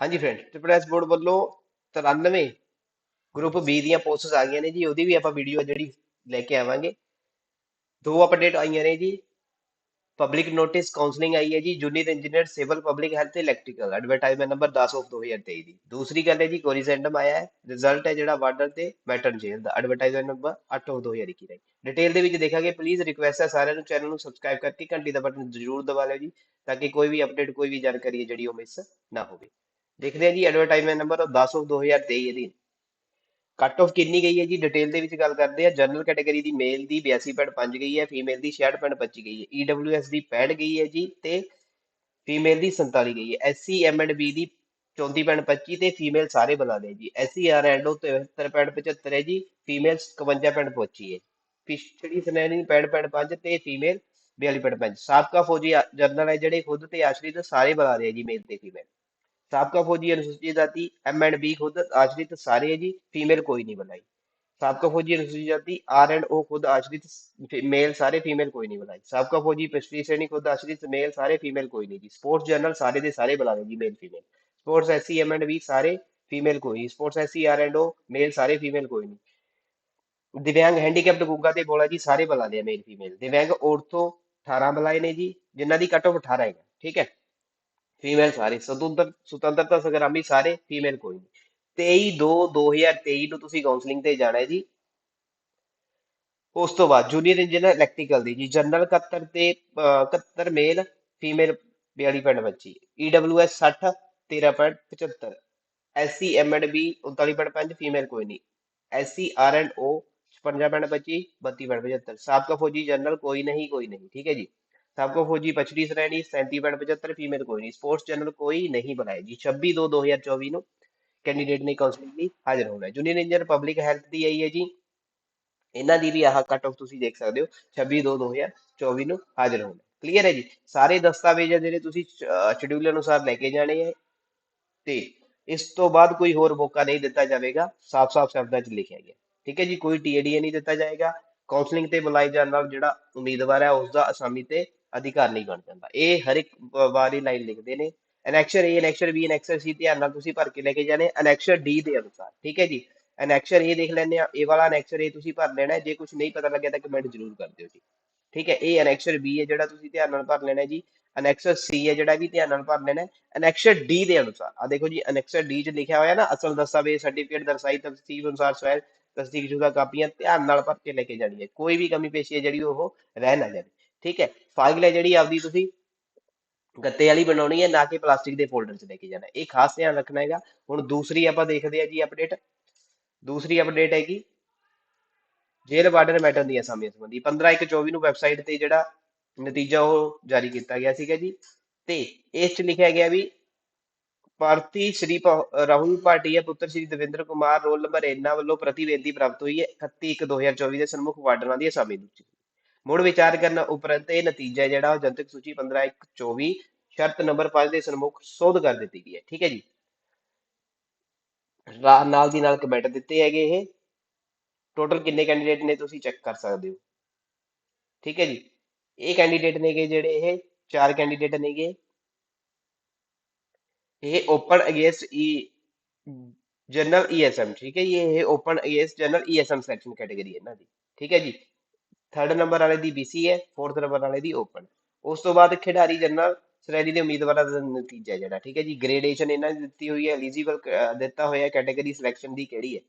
ਹਾਂਜੀ friend triple S board ਵੱਲੋਂ 93 group B ਦੀਆਂ ਪੋਸਟਸ ਆ ਗਈਆਂ ਨੇ ਜੀ, ਉਹਦੀ ਵੀ ਆਪਾਂ ਵੀਡੀਓ ਜਿਹੜੀ ਲੈ ਕੇ ਆਵਾਂਗੇ। ਦੋ ਅਪਡੇਟ ਆਈਆਂ ਨੇ ਜੀ। ਪਬਲਿਕ ਨੋਟਿਸ ਕਾਉਂਸਲਿੰਗ ਆਈ ਹੈ ਜੀ junior engineer civil public health ਤੇ ਇਲੈਕਟ੍ਰੀਕਲ ਐਡਵਰਟਾਈਜ਼ਮੈਂਟ ਨੰਬਰ 10 ਆਫ 2023 ਦੀ। ਦੂਸਰੀ ਗੱਲ ਹੈ ਜੀ ਕੋਰੀਜ਼ੈਂਡਮ ਆਇਆ ਹੈ ਰਿਜ਼ਲਟ ਹੈ ਜਿਹੜਾ ਵਾਰਡਰ ਤੇ ਮੈਟਰ ਜੇਲ ਦਾ ਐਡਵਰਟਾਈਜ਼ਮੈਂਟ ਨੰਬਰ 8 ਆਫ 2021 ਦਾ ਡਿਟੇਲ ਦੇ ਵਿੱਚ ਦੇਖਾਂਗੇ ਪਲੀਜ਼ ਰਿਕੁਐਸਟ ਹੈ, ਸਾਰਿਆਂ ਨੂੰ ਚੈਨਲ ਨੂੰ ਸਬਸਕ੍ਰਾਈਬ ਕਰਕੇ ਘੰਟੀ ਦਾ ਬਟਨ ਜ਼ਰੂਰ ਦਬਾ ਲਿਓ ਜੀ, ਤਾਂ ਕਿ ਕੋਈ ਵੀ ਅਪਡੇਟ ਕੋਈ ਵੀ ਜਾਣਕਾਰੀ ਹੈ ਜਿਹੜੀ ਉਹ ਮਿਸ ਨਾ ਹੋਵੇ। ਦੇਖਦੇ ਹਾਂ ਜੀ advertisement number 10 of 2023 the cut off ਕਿੰਨੀ ਗਈ ਹੈ ਜੀ? ਡਿਟੇਲ ਦੇ ਵਿੱਚ ਗੱਲ ਕਰਦੇ ਆ। ਜਨਰਲ ਕੈਟਾਗਰੀ ਦੀ ਮੇਲ ਦੀ 82.5 ਗਈ ਹੈ ਫੀਮੇਲ ਦੀ 66.25 ਗਈ ਹੈ। ਈਡਬਲਯੂਐਸ ਦੀ 65 ਗਈ ਹੈ ਜੀ ਤੇ ਫੀਮੇਲ ਦੀ 47 ਗਈ ਹੈ। ਐਸਸੀ ਬੀ ਦੀ 34.25 ਤੇ ਫੀਮੇਲ ਸਾਰੇ ਬੁਲਾ ਲਏ ਜੀ। ਐਸਸੀ ਆਰ ਐਂਡ 73.75 ਹੈ ਜੀ। ਫੀਮੇਲ 51.25 ਹੈ। ਪਿਛੜੀ ਸਨੈਣੀ 65.5 ਤੇ ਫੀਮੇਲ 42.5 ਸਾਬਕਾ ਫੌਜੀ ਜਨਰਲ ਹੈ ਜਿਹੜੇ ਖੁਦ ਤੇ ਆਸ਼ਰਿਤ ਸਾਰੇ ਬੁਲਾ ਰਹੇ ਜੀ ਮੇਲ ਤੇ ਫੀਮੇਲ ਸਾਬਕਾ ਫੌਜੀ ਅਨੁਸੂਚਿਤ ਜਾਤੀ ਐਮ ਐਂਡ ਬੀ ਖੁਦ ਆਸ਼ਰਿਤ ਸਾਰੇ ਹੈ ਜੀ ਫੀਮੇਲ ਕੋਈ ਨਹੀਂ ਬੁਲਾਈ ਸਾਬਕਾ ਫੌਜੀ ਅਨੁਸੂਚਿਤ ਜਾਤੀ ਆਰ ਐਂਡ ਉਹ ਖੁਦ ਆਸ਼ਰਿਤ ਮੇਲ ਸਾਰੇ ਫੀਮੇਲ ਕੋਈ ਨਹੀਂ ਬੁਲਾਈ ਸਾਬਕਾ ਫੌਜੀ ਪਿਛਲੀ ਸ਼੍ਰੇਣੀ ਖੁਦ ਆਸ਼ਰਿਤ ਮੇਲ ਸਾਰੇ ਫੀਮੇਲ ਕੋਈ ਨਹੀਂ ਜੀ ਸਪੋਰਟਸ ਜਨਰਲ ਸਾਰੇ ਦੇ ਸਾਰੇ ਬੁਲਾਵੇ ਜੀ male female sports SC M and B ਸਾਰੇ ਫੀਮੇਲ ਕੋਈ ਨਹੀਂ ਸਪੋਰਟਸ ਐਸਸੀ ਆਰ ਐਂਡ ਉਹ ਮੇਲ ਸਾਰੇ ਫੀਮੇਲ ਕੋਈ ਨਹੀਂ ਦਿਵਿਆਂਗ ਹੈਂਡੀਕੈਪਡ ਗੁੱਗਾ ਤੇ ਬੋਲਾ ਜੀ ਸਾਰੇ ਬੁਲਾ ਲਿਆ ਮੇਲ ਫੀਮੇਲ ਦਿਵਿਆਂਗ ਔਰਥੋ 18 ਬੁਲਾਏ ਨੇ ਜੀ ਜਿਨ੍ਹਾਂ ਦੀ ਕਟ ਆਫ 18 ਹੈਗਾ ਠੀਕ ਹੈ ਫੀਮੇਲ ਸਾਰੇ। ਸੁਤੰਤਰ ਸੁਤੰਤਰਤਾ ਸੰਗਰਾਮੀ ਸਾਰੇ ਫੀਮੇਲ ਕੋਈ ਨਹੀਂ। 23 2 2023 ਨੂੰ ਤੁਸੀਂ ਕਾਉਂਸਲਿੰਗ ਤੇ ਜਾਣਾ ਹੈ ਜੀ। ਉਸ ਤੋਂ ਬਾਅਦ ਜੂਨੀਅਰ ਇੰਜੀਨੀਅਰ ਇਲੈਕਟ੍ਰੀਕਲ ਦੀ ਜੀ। ਜਨਰਲ 71 ਤੇ 71 male female 42.25 EWS 60 13.75 SC M and B 39.5 female ਕੋਈ ਨਹੀਂ। ਐਸਸੀ ਆਰ 55.25 32.75 ਸਾਬਕਾ ਫੌਜੀ ਜਨਰਲ ਕੋਈ ਨਹੀਂ ਕੋਈ ਨਹੀਂ। ਠੀਕ ਹੈ ਜੀ। ਸਾਬਕਾ ਫੌਜੀ ਪਛੜੀ ਸ਼੍ਰੇਣੀ 37.75 ਫੀਮੇਲ ਕੋਈ ਨਹੀਂ। ਸਪੋਰਟਸ ਜਨਰਲ ਕੋਈ ਨਹੀਂ ਬਣਾਇਆ ਜੀ। 26 2 2024 ਨੂੰ ਕੈਂਡੀਡੇਟ ਨੇ ਕਾਉਂਸਲਿੰਗ ਲਈ ਹਾਜ਼ਰ ਹੋਣਾ। ਜੂਨੀਅਰ ਇੰਜੀਨੀਅਰ ਪਬਲਿਕ ਹੈਲਥ ਦੀ ਆਈ ਹੈ ਜੀ। ਇਹਨਾਂ ਦੀ ਵੀ ਆਹ ਕੱਟ ਆਫ ਤੁਸੀਂ ਦੇਖ ਸਕਦੇ ਹੋ। 26 2 2024 ਨੂੰ ਹਾਜ਼ਰ ਹੋਣਾ। ਕਲੀਅਰ ਹੈ ਜੀ? ਸਾਰੇ ਦਸਤਾਵੇਜ਼ ਆ ਜਿਹੜੇ ਤੁਸੀਂ ਸ਼ਡਿਊਲ ਅਨੁਸਾਰ ਲੈ ਕੇ ਜਾਣੇ ਹੈ ਤੇ ਇਸ ਤੋਂ ਬਾਅਦ ਕੋਈ ਹੋਰ ਮੌਕਾ ਨਹੀਂ ਦਿੱਤਾ ਜਾਵੇਗਾ। ਸਾਫ਼-ਸਾਫ਼ ਸ਼ਬਦਾਂ 'ਚ ਲਿਖਿਆ ਗਿਆ। ਠੀਕ ਹੈ ਜੀ? ਕੋਈ ਟੀਏਡੀਏ ਨਹੀਂ ਦਿੱਤਾ ਜਾਏਗਾ। ਕਾਉਂਸਲਿੰਗ ਤੇ ਬੁਲਾਏ ਜਾਣ ਨਾਲ ਜਿਹੜਾ ਉਮੀਦਵਾਰ ਹੈ ਉਸ ਦਾ ਅਸਾਮੀ ਤੇ ਅਧਿਕਾਰ ਨਹੀਂ ਬਣ ਜਾਂਦਾ। ਇਹ ਹਰ ਇੱਕ ਵਾਰੀ ਲਾਈਨ ਲਿਖਦੇ ਨੇ। ਐਨੈਕਸ਼ਰ ਏ ਐਨੈਕਸ਼ਰ ਬੀ ਐਨੈਕਸ਼ਰ ਸੀ ਧਿਆਨ ਨਾਲ ਤੁਸੀਂ ਭਰ ਕੇ ਲੈ ਕੇ ਜਾਣੇ। ਐਨੈਕਸ਼ਰ ਡੀ ਦੇ ਅਨੁਸਾਰ, ਠੀਕ ਹੈ ਜੀ? ਐਨੈਕਸ਼ਰ ਏ ਦੇਖ ਲੈਂਦੇ ਆ ਇਹ ਵਾਲਾ ਐਨੈਕਸ਼ਰ ਏ ਤੁਸੀਂ ਭਰ ਲੈਣਾ। ਜੇ ਕੁਝ ਨਹੀਂ ਪਤਾ ਲੱਗਿਆ ਤਾਂ ਕਮੈਂਟ ਜ਼ਰੂਰ ਕਰ ਦਿਓ ਜੀ। ਠੀਕ ਹੈ? ਇਹ ਐਨੈਕਸ਼ਰ ਬੀ ਹੈ ਜਿਹੜਾ ਤੁਸੀਂ ਧਿਆਨ ਨਾਲ ਭਰ ਲੈਣਾ ਜੀ। ਐਨੈਕਸ਼ਰ ਸੀ ਹੈ ਜਿਹੜਾ ਵੀ ਧਿਆਨ ਨਾਲ ਭਰ ਲੈਣਾ। ਹੈ ਐਨੈਕਸ਼ਰ ਦੇ ਅਨੁਸਾਰ ਆ ਦੇਖੋ ਜੀ ਐਨੈਕਸ਼ਰ ਡੀ 'ਚ ਲਿਖਿਆ ਹੋਇਆ ਨਾ, ਅਸਲ ਦਸਤਾਵੇਜ਼ ਸਰਟੀਫਿਕੇਟ ਦਰਸਾਈ ਤਫਸੀਲ ਅਨੁਸਾਰ ਸਵੈ ਤਸਦੀਕਸ਼ੁਦਾ ਕਾਪੀਆਂ ਧਿਆਨ ਨਾਲ ਭਰ ਕੇ ਲੈ ਕੇ ਜਾਣੀ ਹੈ। ਕੋਈ ਵੀ ਕਮੀ ਪੇਸ਼ੀ ਹੈ ਜਿਹੜੀ ਉਹ ਰਹਿ ਨਾ ਜਾਵੇ। ਠੀਕ ਹੈ? ਫਾਈਲ ਹੈ ਜਿਹੜੀ ਆਪਦੀ ਤੁਸੀਂ ਗੱਤੇ ਵਾਲੀ ਬਣਾਉਣੀ ਹੈ, ਨਾ ਕਿ ਪਲਾਸਟਿਕ ਦੇ ਫੋਲਡਰ 'ਚ ਲੈ ਕੇ ਜਾਣਾ। ਇਹ ਖਾਸ ਧਿਆਨ ਰੱਖਣਾ ਹੈਗਾ। ਹੁਣ ਦੂਸਰੀ ਆਪਾਂ ਦੇਖਦੇ ਹਾਂ ਜੀ ਅਪਡੇਟ ਦੂਸਰੀ ਅਪਡੇਟ ਹੈਗੀ ਜੇਲ੍ਹ ਵਾਰਡਨ ਮੈਟਰ ਦੀਆਂ ਅਸਾਮੀਆਂ ਸੰਬੰਧੀ। 15 1 24 ਨੂੰ ਵੈਬਸਾਈਟ ਤੇ ਜਿਹੜਾ ਨਤੀਜਾ ਉਹ ਜਾਰੀ ਕੀਤਾ ਗਿਆ ਸੀਗਾ ਜੀ। ਤੇ ਇਸ 'ਚ ਲਿਖਿਆ ਗਿਆ ਵੀ ਭਾਰਤੀ ਸ਼੍ਰੀ ਪ- ਰਾਹੁਲ ਭਾਟੀਆ ਪੁੱਤਰ ਸ਼੍ਰੀ ਦਵਿੰਦਰ ਕੁਮਾਰ, ਰੋਲ ਨੰਬਰ ਇਹਨਾਂ ਵੱਲੋਂ ਪ੍ਰਤੀਵੇਦੀ ਪ੍ਰਾਪਤ ਹੋਈ ਹੈ। 31 1 2024 ਦੇ ਸਨਮੁਖ ਵਾਰਡਨਾਂ ਦੀ ਅਸਾਮੀ ਵਿੱਚ ਮੁੜ ਵਿਚਾਰ ਕਰਨ ਉਪਰੰਤ ਇਹ ਨਤੀਜਾ ਜਿਹੜਾ ਉਹ ਜਨਤਕ ਸੂਚੀ 15 1 24 ਸ਼ਰਤ ਨੰਬਰ 5 ਦੇ ਸਨਮੁਖ ਸੋਧ ਕਰ ਦਿੱਤੀ ਗਈ ਹੈ। ਠੀਕ ਹੈ ਜੀ। ਨਾਲ ਦੀ ਨਾਲ ਕਮੈਂਟ ਦਿੱਤੇ ਹੈਗੇ ਇਹ। ਟੋਟਲ ਕਿੰਨੇ ਕੈਂਡੀਡੇਟ ਨੇ ਤੁਸੀਂ ਚੈੱਕ ਕਰ ਸਕਦੇ ਹੋ? ਠੀਕ ਹੈ ਜੀ। ਇਹ ਕੈਂਡੀਡੇਟ ਨੇਗੇ ਜਿਹੜੇ ਇਹ, ਚਾਰ ਕੈਂਡੀਡੇਟ ਨੇਗੇ। ਇਹ ਓਪਨ ਅਗੇਂਸਟ ਈ ਜਨਰਲ ਈਐਸਐਮ ਠੀਕ ਹੈ ਜੀ। ਇਹ open against general ESM selection category ਹੈ ਇਹਨਾਂ ਦੀ। ਠੀਕ ਹੈ ਜੀ। ਥਰਡ ਨੰਬਰ ਵਾਲੇ ਦੀ ਬੀਸੀ ਹੈ ਫੋਰਥ ਨੰਬਰ ਵਾਲੇ ਦੀ ਓਪਨ ਉਸ ਤੋਂ ਬਾਅਦ ਖਿਡਾਰੀ ਜਨਰਲ ਸ਼੍ਰੇਣੀ ਦੇ ਉਮੀਦਵਾਰਾਂ ਦਾ ਨਤੀਜਾ ਜਿਹੜਾ, ਠੀਕ ਹੈ ਜੀ? ਗ੍ਰੇਡੇਸ਼ਨ ਇਹਨਾਂ ਦੀ ਦਿੱਤੀ ਹੋਈ ਹੈ ਐਲੀਜੀਬਲ ਦਿੱਤਾ ਹੋਇਆ ਕੈਟਾਗਰੀ ਸਿਲੈਕਸ਼ਨ ਦੀ ਕਿਹੜੀ ਹੈ?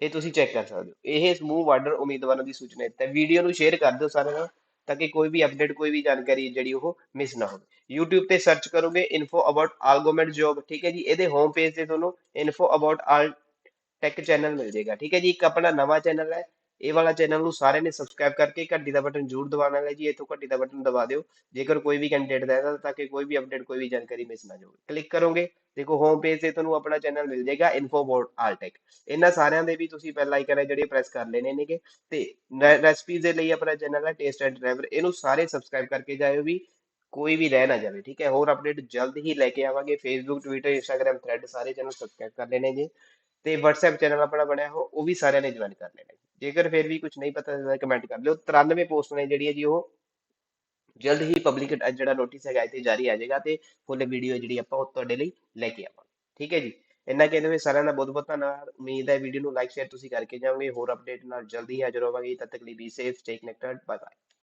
ਇਹ ਤੁਸੀਂ ਚੈੱਕ ਕਰ ਸਕਦੇ ਹੋ। ਇਹ ਸਮੂਹ ਵਾਰਡਰ ਉਮੀਦਵਾਰਾਂ ਦੀ ਸੂਚਨਾ ਦਿੱਤਾ ਵੀਡੀਓ ਨੂੰ ਸ਼ੇਅਰ ਕਰ ਦਿਓ ਸਾਰਿਆਂ ਨਾਲ, ਤਾਂ ਕਿ ਕੋਈ ਵੀ ਅਪਡੇਟ ਕੋਈ ਵੀ ਜਾਣਕਾਰੀ ਜਿਹੜੀ ਉਹ ਮਿਸ ਨਾ ਹੋਵੇ। YouTube ਤੇ ਸਰਚ ਕਰੋਗੇ info about all government job ਠੀਕ ਹੈ ਜੀ? ਇਹਦੇ ਹੋਮ ਪੇਜ ਤੇ ਤੁਹਾਨੂੰ info about all tech channel ਮਿਲ ਜਾਏਗਾ, ਠੀਕ ਹੈ ਜੀ? ਇੱਕ ਆਪਣਾ ਨਵਾਂ ਚੈਨਲ ਹੈ ਇਹ ਵਾਲਾ ਚੈਨਲ ਨੂੰ ਸਾਰਿਆਂ ਨੇ ਸਬਸਕ੍ਰਾਈਬ ਕਰਕੇ ਘੰਟੀ ਦਾ ਬਟਨ ਜ਼ਰੂਰ ਦਬਾਉਣਾ ਹੈ ਜੀ, ਇੱਥੋਂ ਘੰਟੀ ਦਾ ਬਟਨ ਦਬਾ ਦਿਓ। ਜੇਕਰ ਕੋਈ ਵੀ ਕੈਂਡੀਡੇਟ ਦਾ ਹੈ ਤਾਂ ਕਿ ਕੋਈ ਵੀ ਅਪਡੇਟ ਕੋਈ ਵੀ ਜਾਣਕਾਰੀ ਮਿਸ ਨਾ ਜਾਵੇ। ਕਲਿੱਕ ਕਰੋਗੇ, ਦੇਖੋ ਹੋਮ ਪੇਜ ਤੇ ਤੁਹਾਨੂੰ ਆਪਣਾ ਚੈਨਲ ਮਿਲ ਜਾਏਗਾ ਇਨਫੋ ਅਬਾਊਟ ਆਲ ਇਹਨਾਂ ਸਾਰਿਆਂ ਦੇ ਵੀ ਤੁਸੀਂ ਪਹਿਲਾਂ ਆਈਕਨ ਹੈ ਜਿਹੜੇ ਪ੍ਰੈਸ ਕਰ ਲੈਣੇ ਨੇਗੇ। ਤੇ ਰੈਸਪੀਜ਼ ਦੇ ਲਈ ਆਪਣਾ ਚੈਨਲ ਹੈ ਟੇਸਟ ਐਂਡ ਡਰਾਈਵਰ ਇਹਨੂੰ ਸਾਰੇ ਸਬਸਕ੍ਰਾਈਬ ਕਰਕੇ ਜਾਇਓ ਵੀ ਕੋਈ ਵੀ ਰਹਿ ਨਾ ਜਾਵੇ, ਠੀਕ ਹੈ? ਹੋਰ ਅਪਡੇਟ ਜਲਦ ਹੀ ਲੈ ਕੇ ਆਵਾਂਗੇ। ਫੇਸਬੁੱਕ ਟਵਿੱਟਰ ਇੰਸਟਾਗ੍ਰam ਥ੍ਰੈਡ ਸਾਰੇ ਚੈਨਲ ਸਬਸਕ੍ਰਾਈਬ ਕਰ ਲੈਣੇ ਜੀ। ਤੇ WhatsApp ਚੈਨਲ ਆਪਣਾ ਬਣਿਆ ਹੋ ਉਹ ਵੀ ਸਾਰਿਆਂ ਨੇ ਜੁਆਇਨ ਕਰ ਲੈਣਾ। ਜੇਕਰ ਫਿਰ ਵੀ ਕੁਝ ਨਹੀਂ ਪਤਾ ਤਾਂ ਕਮੈਂਟ ਕਰ ਲਿਓ। 93 ਪੋਸਟ ਨੇ ਜਿਹੜੀਆਂ ਜੀ ਉਹ ਜਲਦ ਹੀ ਪਬਲਿਕ ਜਿਹੜਾ ਨੋਟਿਸ ਹੈਗਾ ਇੱਥੇ ਜਾਰੀ ਆ ਜਾਏਗਾ ਤੇ ਫੁੱਲ ਵੀਡੀਓ ਜਿਹੜੀ ਆਪਾਂ ਉਹ ਤੁਹਾਡੇ ਲਈ ਲੈ ਕੇ ਆਵਾਂਗੇ। ਠੀਕ ਹੈ ਜੀ? ਇੰਨਾ ਕਹਿੰਦੇ ਹੋਏ ਸਾਰਿਆਂ ਦਾ ਬਹੁਤ ਬਹੁਤ ਧੰਨਵਾਦ। ਉਮੀਦ ਹੈ ਵੀਡੀਓ ਨੂੰ ਲਾਈਕ ਸ਼ੇਅਰ ਤੁਸੀਂ ਕਰਕੇ ਜਾਓਗੇ। ਹੋਰ ਅਪਡੇਟ ਨਾਲ ਜਲਦੀ ਹਾਜ਼ਰ ਹੋਵਾਂਗੇ। ਤਦ ਤੱਕ ਲਈ be safe stay connected bye bye